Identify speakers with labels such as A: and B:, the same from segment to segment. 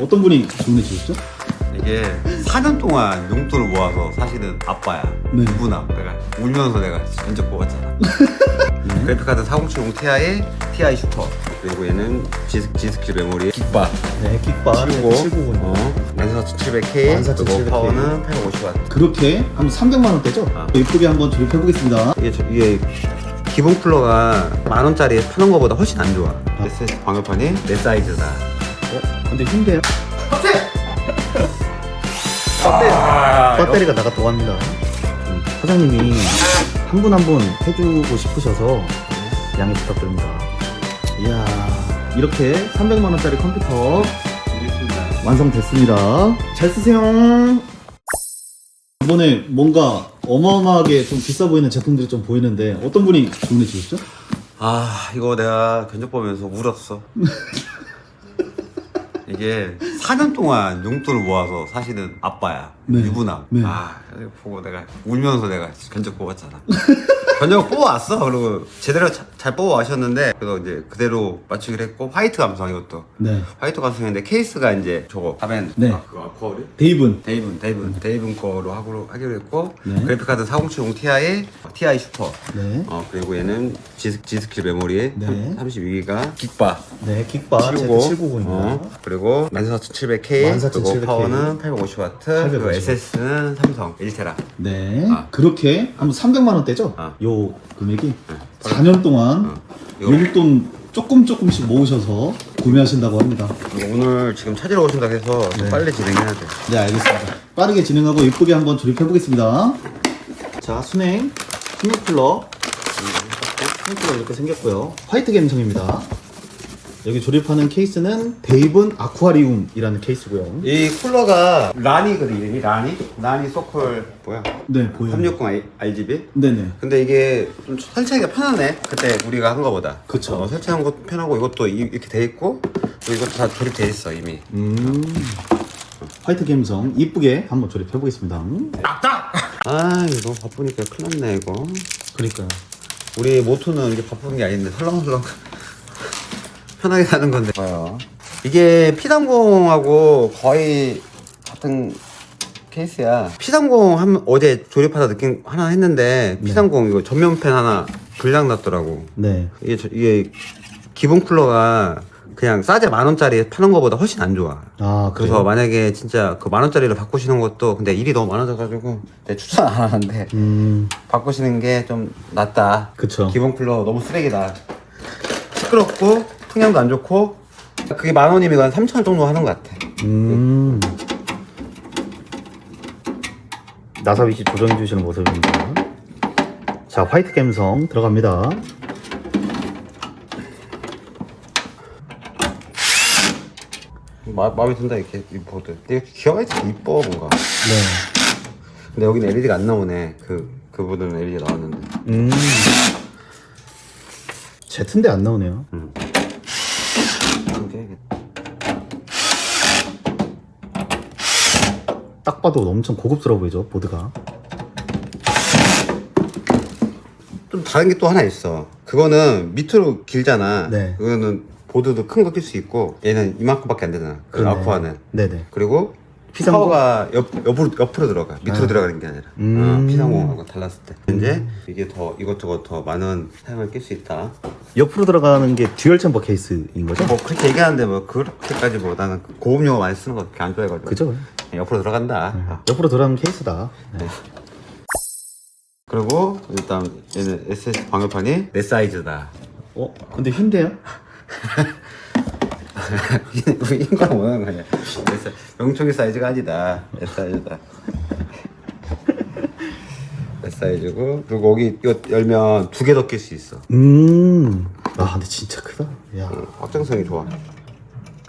A: 어떤 분이 주문해 주셨죠?
B: 이게 4년 동안 용돈을 모아서 사실은 아빠야.
A: 네.
B: 누구나. 내가 울면서 내가 면접 뽑았잖아. 그래픽카드 4070 Ti에 Ti 슈퍼. 그리고 얘는 G, G스킬 메모리 킥바.
A: 네, 킥바
B: 치우고
A: 790.
B: 어, 14700K
A: 14700K.
B: 그리고 파워는 850W.
A: 그렇게 한 300만 원대죠?
B: 아.
A: 예쁘게 한번 조립해 보겠습니다.
B: 이게, 저- 이게 기본 쿨러가 만 원짜리 파는 거보다 훨씬 안 좋아.
A: 아.
B: SS 방열판이 내 사이즈다.
A: 어? 근데 흉대요?
B: 아,
A: 배터리가 나갔다고 합니다. 음, 사장님이 한 분 한 분 해주고 싶으셔서 양해 부탁드립니다. 이야, 이렇게 300만 원짜리 컴퓨터
B: 알겠습니다.
A: 완성됐습니다. 잘 쓰세요. 이번에 뭔가 어마어마하게 좀 비싸 보이는 제품들이 좀 보이는데 어떤 분이 주문해 주셨죠?
B: 아 이거 내가 견적 보면서 울었어 이게 4년 동안 용돈을 모아서 사실은 아빠야
A: 네.
B: 유부남
A: 네.
B: 아 이거 보고 내가 울면서 내가 견적 뽑았잖아 견적 뽑아왔어 그리고 제대로 자- 잘 뽑아와셨는데 그래서 이제 그대로 맞추기로 했고 화이트 감성 이것도
A: 네.
B: 화이트 감성인데 케이스가 이제 저거 하면
A: 네.
B: 아, 그거 아쿠아리?
A: 데이븐.
B: 데이븐 데이븐 데이븐 거로 하기로, 하기로 했고
A: 네.
B: 그래픽 카드 4070 Ti에 Ti 슈퍼
A: 네.
B: 어 그리고 얘는 G, G스킬 메모리
A: 네.
B: 32기가 킥바
A: 네, 킥바
B: 치우고
A: Z790입니다.
B: 어, 그리고 14700K
A: 14700K.
B: 그리고 파워는 850W 그리고
A: 850W.
B: SS는 삼성 1테라
A: 네.
B: 아.
A: 그렇게 한 300만 원대죠?
B: 아.
A: 요 금액이 4년 동안
B: 어. 요-
A: 용돈 조금 조금씩 모으셔서 구매하신다고 합니다.
B: 그리고 오늘 지금 찾으러 오신다 해서 좀
A: 네.
B: 빨리 진행해야 돼
A: 네, 알겠습니다. 빠르게 진행하고 예쁘게 한번 조립해 보겠습니다. 자, 순행 스낵 쿨러. 스낵 쿨러 이렇게 생겼고요. 화이트 감성입니다. 여기 조립하는 케이스는 데이븐 아쿠아리움이라는 케이스고요.
B: 이 쿨러가 라니거든 이름이 라니? 라니 소콜 뭐야?
A: 네, 보여요.
B: 360 RGB?
A: 네네.
B: 근데 이게 좀 설치하기가 편하네. 그때 우리가 한 거보다.
A: 그쵸.
B: 어, 설치한 것도 편하고 이것도 이- 이렇게 돼 있고 또 이것도 다 조립돼 있어 이미.
A: 음. 화이트 감성 이쁘게 한번 조립해 보겠습니다.
B: 아 이거 너무 바쁘니까 큰일 났네 이거.
A: 그러니까요.
B: 우리 모토는 이게 바쁜 게 아닌데 설렁설렁 편하게 사는 건데. 봐요. 이게 P30하고 거의 같은 케이스야. P30 한, 어제 조립하다 느낀 하나 했는데 P30 이거 전면팬 하나 불량 났더라고.
A: 네.
B: 이게, 저- 이게 기본 쿨러가 그냥 싸제 만 원짜리 파는 거보다 훨씬 안 좋아.
A: 아,
B: 그래서
A: 그래서
B: 만약에 진짜 그 만 원짜리를 바꾸시는 것도 근데 일이 너무 많아져가지고 내 추천 안 하는데
A: 음,
B: 바꾸시는 게 좀 낫다.
A: 그쵸.
B: 기본 쿨러 너무 쓰레기다. 시끄럽고 풍량도 안 좋고 그게 만 원이면 한 3천 원 정도 하는 것 같아.
A: 음. 나사빗이 조정해 주시는 모습입니다. 자, 화이트 감성 들어갑니다.
B: 마, 마음에 든다 이렇게 이 보드. 되게 막히게 이뻐 뭔가.
A: 네.
B: 근데 여기는 LED가 안 나오네. 그 그보드는 LED가 나왔는데.
A: 음. 제트인데 안 나오네요.
B: 이게
A: 딱 봐도 엄청 고급스러워 보이죠, 보드가.
B: 좀 다른 게 또 하나 있어. 그거는 밑으로 길잖아.
A: 네.
B: 그거는 보드도 큰 거 낄 수 있고 얘는 이만큼밖에 안 되잖아. 그
A: 그러네.
B: 아쿠아는.
A: 네네.
B: 그리고
A: P30?
B: 파워가 옆, 옆으로, 옆으로 들어가. 밑으로
A: 아.
B: 들어가는 게 아니라.
A: 음.
B: 어, P30하고 달랐을 때. 이제 이게 더 이것저것 더 많은 사용을 낄 수 있다.
A: 옆으로 들어가는 게 듀얼 챔버 케이스인 거죠?
B: 뭐 그렇게 얘기하는데 뭐 그렇게까지 뭐 나는 고급 용어 많이 쓰는 거 그렇게 안 좋아해가지고.
A: 그죠?
B: 옆으로 들어간다. 아.
A: 옆으로 들어가는 케이스다. 네.
B: 그리고 일단 얘는 SS 방열판이 내 사이즈다.
A: 어, 근데 흉대요?
B: 인간 원하는 거냐? S- 명총이 사이즈가 아니다. S 사이즈다. S 사이즈고 그리고 여기 이거 열면 두 개 더 낄 수 있어.
A: 음. 아, 근데 진짜 크다. 야.
B: 어, 확장성이 좋아.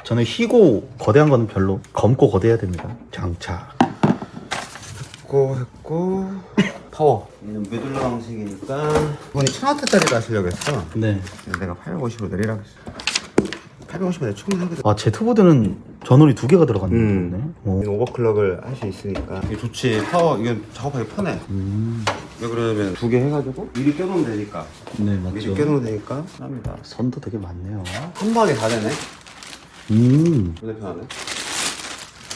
A: 저는 희고 거대한 거는 별로 검고 거대해야 됩니다. 장착.
B: 했고 했고 파워. 얘는 메둘라 방식이니까 이번에 1000W짜리를 하시려고 했어.
A: 네.
B: 내가 850으로 내리라고 했어. 850은 내가 충분하거든.
A: 아 제트보드는 전원이 두 개가 들어갔네.
B: 음.
A: 어.
B: 오버클럭을 할 수 있으니까 이게 좋지 파워 이건 작업하기 편해
A: 음.
B: 왜 그러냐면 두 개 해가지고 미리 껴놓으면 되니까
A: 네
B: 미리
A: 맞죠.
B: 껴놓으면 되니까 합니다
A: 선도 되게 많네요.
B: 한 방에 다 되네
A: 음.
B: 안에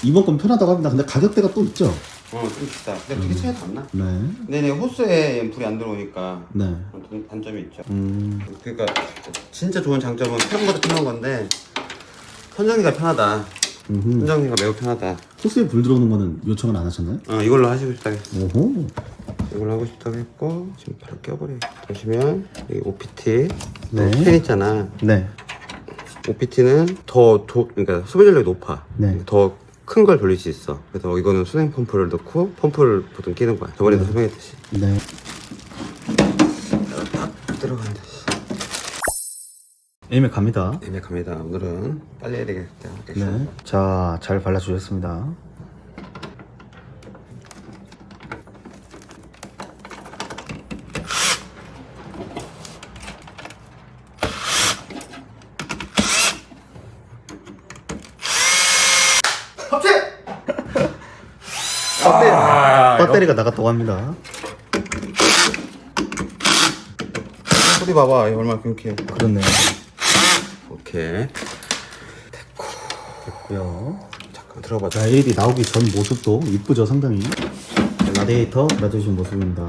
A: 이번 건 편하다고 합니다. 근데 가격대가 또 있죠?
B: 어 좀 비싸 근데 그게 차이도 안나
A: 네.
B: 근데 내 호스에 불이 안 들어오니까
A: 네.
B: 단- 단점이 있죠
A: 음.
B: 그러니까 진짜 좋은 장점은 편한 것도 편한 건데 선정리가 편하다
A: 음흠.
B: 선정리가 매우 편하다
A: 호스에 불 들어오는 거는 요청은 안 하셨나요?
B: 어 이걸로 하시고 싶다 했어
A: 오호.
B: 이걸로 하고 싶다고 했고 지금 바로 껴버려 보시면 여기 OPT
A: 네.
B: 펜 있잖아
A: 네.
B: OPT는 더 도, 그러니까 소비 전력이 높아
A: 네.
B: 더 큰 걸 돌릴 수 있어 그래서 이거는 수냉 펌프를 넣고 펌프를 보통 끼는 거야 저번에도 설명했듯이
A: 네.
B: 딱 들어간다
A: 에임에 갑니다.
B: 애매 갑니다 오늘은 빨리 해야 되겠다
A: 네. 자, 잘 발라주셨습니다.
B: 아,
A: 배터리가 나갔다고 합니다.
B: 소리 봐봐 얼마나 끊겨
A: 그렇네요.
B: 오케이
A: 됐고요.
B: 잠깐 들어봐
A: 자, LED 나오기 전 모습도 이쁘죠, 상당히. 라디에이터 놔두신 모습입니다.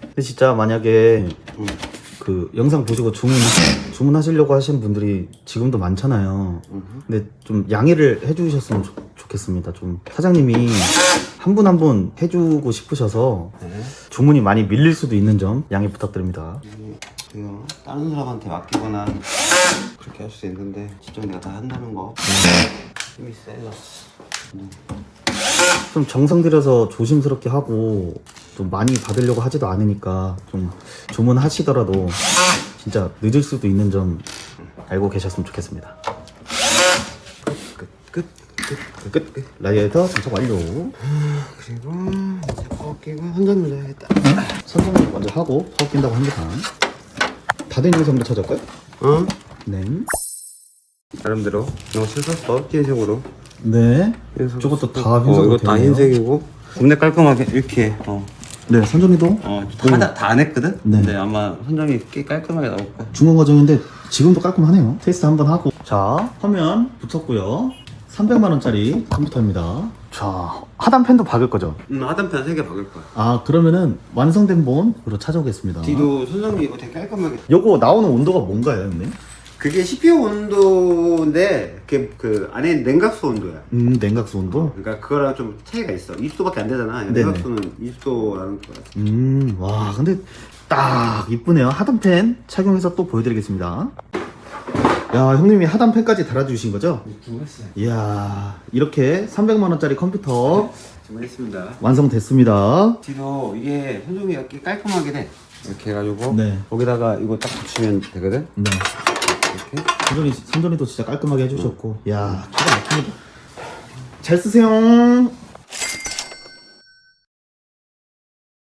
A: 근데 진짜 만약에
B: 음.
A: 그 영상 보시고 주문 주문하시려고 하시는 분들이 지금도 많잖아요. 근데 좀 양해를 해주셨으면 좋, 좋겠습니다. 좀 사장님이 한 분 한 분 해주고 싶으셔서
B: 네.
A: 주문이 많이 밀릴 수도 있는 점 양해 부탁드립니다.
B: 이거 다른 사람한테 맡기거나 그렇게 할 수 있는데 직접 내가 다 한다는 거 힘이 세서
A: 좀 정성 들여서 조심스럽게 하고 좀 많이 받으려고 하지도 않으니까 좀 주문하시더라도 진짜 늦을 수도 있는 점 알고 계셨으면 좋겠습니다.
B: 끝 끝 끝 끝 끝, 끝.
A: 라디에이터 장착 완료.
B: 그리고 이제 벗기고 선전을 해야겠다
A: 선정을 먼저 하고 파워 낀다고 합니다. 다된 영상도 찾아올까요?
B: 어?
A: 네.
B: 나름대로 이거 흰색으로
A: 네.
B: 흰색으로
A: 저것도
B: 쓰고.
A: 다
B: 어,
A: 흰색으로
B: 이거 다
A: 되네요.
B: 흰색이고 겁내 깔끔하게 이렇게 어.
A: 네, 선정이도
B: 어, 다안 했거든?
A: 네.
B: 근데 아마 선정이 꽤 깔끔하게 나올 거야
A: 중간 과정인데 지금도 깔끔하네요. 테스트 한번 하고. 자, 화면 붙였고요. 300만 원짜리 컴퓨터입니다. 자, 하단 펜도 박을 거죠?
B: 음, 하단편 3개 박을 거야
A: 아, 그러면은 완성된 본으로 찾아오겠습니다.
B: 뒤도 선정이 이거 되게 깔끔하게
A: 요거 나오는 온도가 뭔가요, 형님?
B: 그게 CPU 온도인데 그게 그 안에 냉각수 온도야
A: 음, 냉각수 온도?
B: 그러니까 그거랑 좀 차이가 있어 20도밖에 안 되잖아
A: 네네.
B: 냉각수는 20도라는 거야
A: 음, 와, 근데 딱 이쁘네요. 하단 펜 착용해서 또 보여드리겠습니다. 야, 형님이 하단 펜까지 달아주신 거죠?
B: 주문했어요
A: 이야, 이렇게 300만원짜리 컴퓨터
B: 주문했습니다
A: 완성됐습니다.
B: 뒤도 이게 선정이가 꽤 깔끔하긴 해 이렇게 해가지고
A: 네.
B: 거기다가 이거 딱 붙이면 되거든
A: 네.
B: 이렇게
A: 선전이, 선전이도 진짜 깔끔하게 해주셨고, 이야, 기가 막힙니다. 잘 쓰세요.